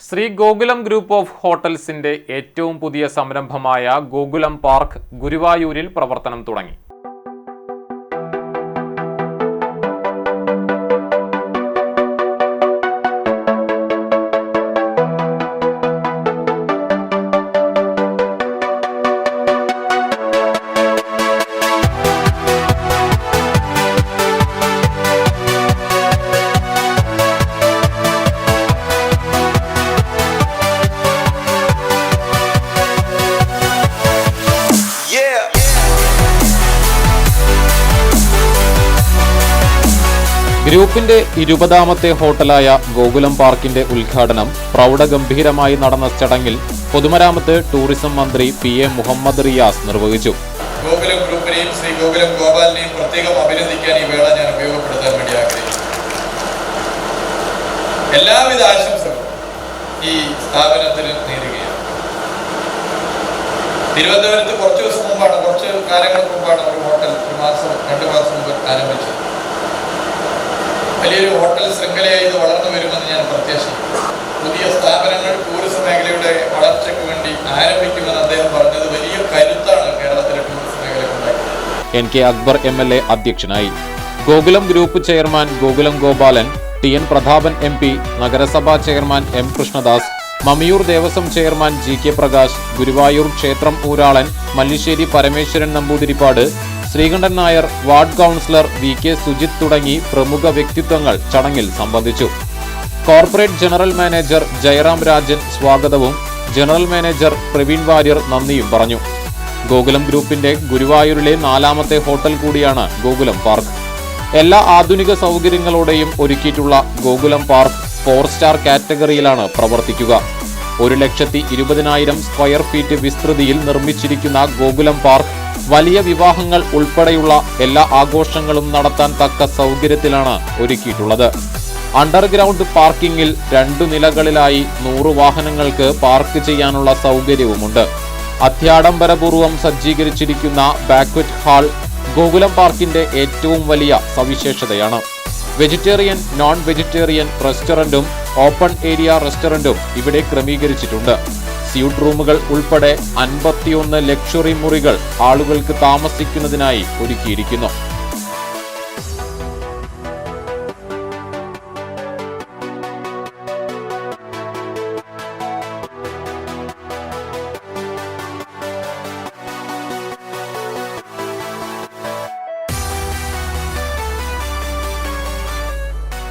Shri Gokulam group of ഹോട്ടൽസിന്റെ ഏറ്റവും പുതിയ സംരംഭമായ ഗോകുലം പാർക്ക് ഗുരുവായൂരിൽ പ്രവർത്തനം തുടങ്ങി. ഗ്രൂപ്പിന്റെ ഇരുപതാമത്തെ ഹോട്ടലായ ഗോകുലം പാർക്കിന്റെ ഉദ്ഘാടനം പ്രൗഢഗംഭീരമായി നടന്ന ചടങ്ങിൽ പൊതുമരാമത്ത് ടൂറിസം മന്ത്രി പി എ മുഹമ്മദ് റിയാസ് നിർവഹിച്ചു. ഗോകുലം ഗ്രൂപ്പിനെയും ശ്രീ ഗോകുലം ഗോപാലിനെയും പ്രത്യേകം അഭിനന്ദിക്കാൻ ഈ വേള ഞാൻ ഉപയോഗപ്പെടുത്താൻ വേണ്ടി ആഗ്രഹിക്കുന്നു. എല്ലാവിധ ആശംസകളും ഈ സ്ഥാപനത്തിന് നേരുകയാണ്. തിരുവനന്തപുരത്ത് കുറച്ച് ദിവസം മുമ്പാണ് കുറച്ച് കാലങ്ങൾക്ക് മുമ്പാണ് ഒരു ഹോട്ടൽ ഒരു മാസം രണ്ട് മാസം മുമ്പ് ആരംഭിച്ചത്. ശൃംഖലയായി വളർന്നു വരുമെന്ന് ഞാൻ പ്രത്യാശിക്കുന്നു. പുതിയ സ്ഥാപനങ്ങൾ ടൂറിസം മേഖലയുടെ വളർച്ചയ്ക്ക് വേണ്ടി ആരംഭിക്കുമെന്ന് അദ്ദേഹം പറഞ്ഞത് വലിയ കരുത്താണ് കേരളത്തിലെ tourism മേഖലയ്ക്കുണ്ടാക്കിയത്. N K Akbar M L A അധ്യക്ഷനായി. Gokulam group chairman Gokulam Gopalan T N Prathapan M P നഗരസഭാ chairman M Krishnadas Mammiyur Devaswom chairman G K Prakash Guruvayur ക്ഷേത്രം ഊരാളൻ Mallissery Parameswaran Namboothiripad Sreekantan Nair ward councillor V K Sujith തുടങ്ങി പ്രമുഖ വ്യക്തിത്വങ്ങൾ ചടങ്ങിൽ സംബന്ധിച്ചു. Corporate general manager Jayaram Rajan സ്വാഗതവും general manager Praveen Warrier നന്ദിയും പറഞ്ഞു. ഗോകുലം ഗ്രൂപ്പിന്റെ ഗുരുവായൂരിലെ നാലാമത്തെ ഹോട്ടൽ കൂടിയാണ് ഗോകുലം പാർക്ക്. എല്ലാ ആധുനിക സൗകര്യങ്ങളോടെയും ഒരുക്കിയിട്ടുള്ള ഗോകുലം പാർക്ക് ഫോർ സ്റ്റാർ കാറ്റഗറിയിലാണ് പ്രവർത്തിക്കുക. ഒരു ലക്ഷത്തി ഇരുപതിനായിരം സ്ക്വയർ ഫീറ്റ് വിസ്തൃതിയിൽ നിർമ്മിച്ചിരിക്കുന്ന ഗോകുലം പാർക്ക് വലിയ വിവാഹങ്ങൾ ഉൾപ്പെടെയുള്ള എല്ലാ ആഘോഷങ്ങളും നടത്താൻ തക്ക സൗകര്യത്തിലാണ് ഒരുക്കിയിട്ടുള്ളത്. അണ്ടർഗ്രൗണ്ട് പാർക്കിംഗിൽ രണ്ടു നിലകളിലായി നൂറ് വാഹനങ്ങൾക്ക് പാർക്ക് ചെയ്യാനുള്ള സൗകര്യവുമുണ്ട്. അത്യാഡംബരപൂർവം സജ്ജീകരിച്ചിരിക്കുന്ന ബാക്വറ്റ് ഹാൾ ഗോകുലം പാർക്കിന്റെ ഏറ്റവും വലിയ സവിശേഷതയാണ്. വെജിറ്റേറിയൻ നോൺ വെജിറ്റേറിയൻ റെസ്റ്റോറന്റും ഓപ്പൺ ഏരിയ റെസ്റ്റോറന്റും ഇവിടെ ക്രമീകരിച്ചിട്ടുണ്ട്. സ്യൂട്ട് റൂമുകൾ ഉൾപ്പെടെ അൻപത്തിയൊന്ന് ലക്ഷറി മുറികൾ ആളുകൾക്ക് താമസിക്കുന്നതിനായി ഒരുക്കിയിരിക്കുന്നു.